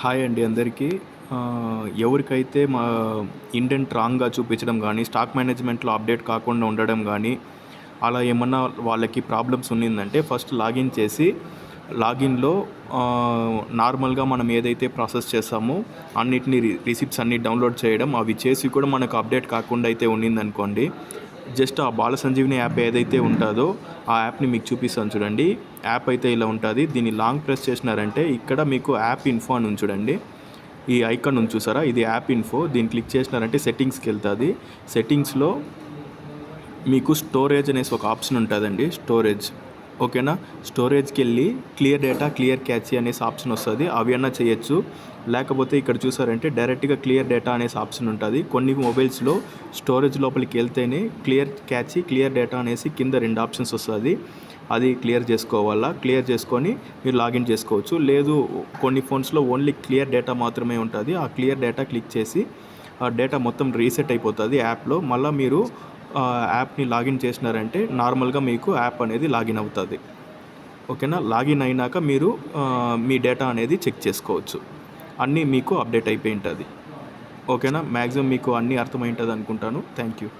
Hi అండి అందరికీ. ఎవరికైతే మా ఇండెంట్ రాంగ్గా చూపించడం కానీ స్టాక్ మేనేజ్మెంట్లో అప్డేట్ కాకుండా ఉండడం కానీ అలా ఏమన్నా వాళ్ళకి ప్రాబ్లమ్స్ ఉన్నిందంటే ఫస్ట్ లాగిన్ చేసి లాగిన్లో నార్మల్గా మనం ఏదైతే ప్రాసెస్ చేస్తామో అన్నిటిని రిసిప్ట్స్ అన్ని డౌన్లోడ్ చేయడం అవి చేసి కూడా మనకు అప్డేట్ కాకుండా అయితే ఉన్నిందనుకోండి జస్ట్ ఆ బాల సంజీవిని యాప్ ఏదైతే ఉంటుందో ఆ యాప్ని మీకు చూపిస్తాను చూడండి. యాప్ అయితే ఇలా ఉంటుంది. దీన్ని లాంగ్ ప్రెస్ చేసినారంటే ఇక్కడ మీకు యాప్ ఇన్ఫో అని చూడండి. ఈ ఐకాన్ ఉంది చూసారా? ఇది యాప్ ఇన్ఫో. దీన్ని క్లిక్ చేసినారంటే సెట్టింగ్స్కి వెళ్తుంది. సెట్టింగ్స్లో మీకు స్టోరేజ్ అనేసి ఒక ఆప్షన్ ఉంటుందండి. స్టోరేజ్. ఓకేనా? స్టోరేజ్కి వెళ్ళి క్లియర్ డేటా క్లియర్ క్యాచీ అనేసి ఆప్షన్ వస్తుంది. అవి అన్నా చేయొచ్చు. లేకపోతే ఇక్కడ చూసారంటే డైరెక్ట్గా క్లియర్ డేటా అనేసి ఆప్షన్ ఉంటుంది. కొన్ని మొబైల్స్లో స్టోరేజ్ లోపలికి వెళ్తేనే క్లియర్ క్యాచీ క్లియర్ డేటా అనేసి కింద రెండు ఆప్షన్స్ వస్తుంది. అది క్లియర్ చేసుకోవాలా? క్లియర్ చేసుకొని మీరు లాగిన్ చేసుకోవచ్చు. లేదు కొన్ని ఫోన్స్లో ఓన్లీ క్లియర్ డేటా మాత్రమే ఉంటుంది. ఆ క్లియర్ డేటా క్లిక్ చేసి ఆ డేటా మొత్తం రీసెట్ అయిపోతుంది యాప్లో. మళ్ళీ మీరు యాప్ని లాగిన్ చేసినారంటే నార్మల్గా మీకు యాప్ అనేది లాగిన్ అవుతుంది. ఓకేనా? లాగిన్ అయినాక మీరు మీ డేటా అనేది చెక్ చేసుకోవచ్చు. అన్నీ మీకు అప్డేట్ అయిపోయి ఉంటుంది. ఓకేనా? మ్యాక్సిమం మీకు అన్నీ అర్థమై ఉంటుంది అనుకుంటాను. Thank you.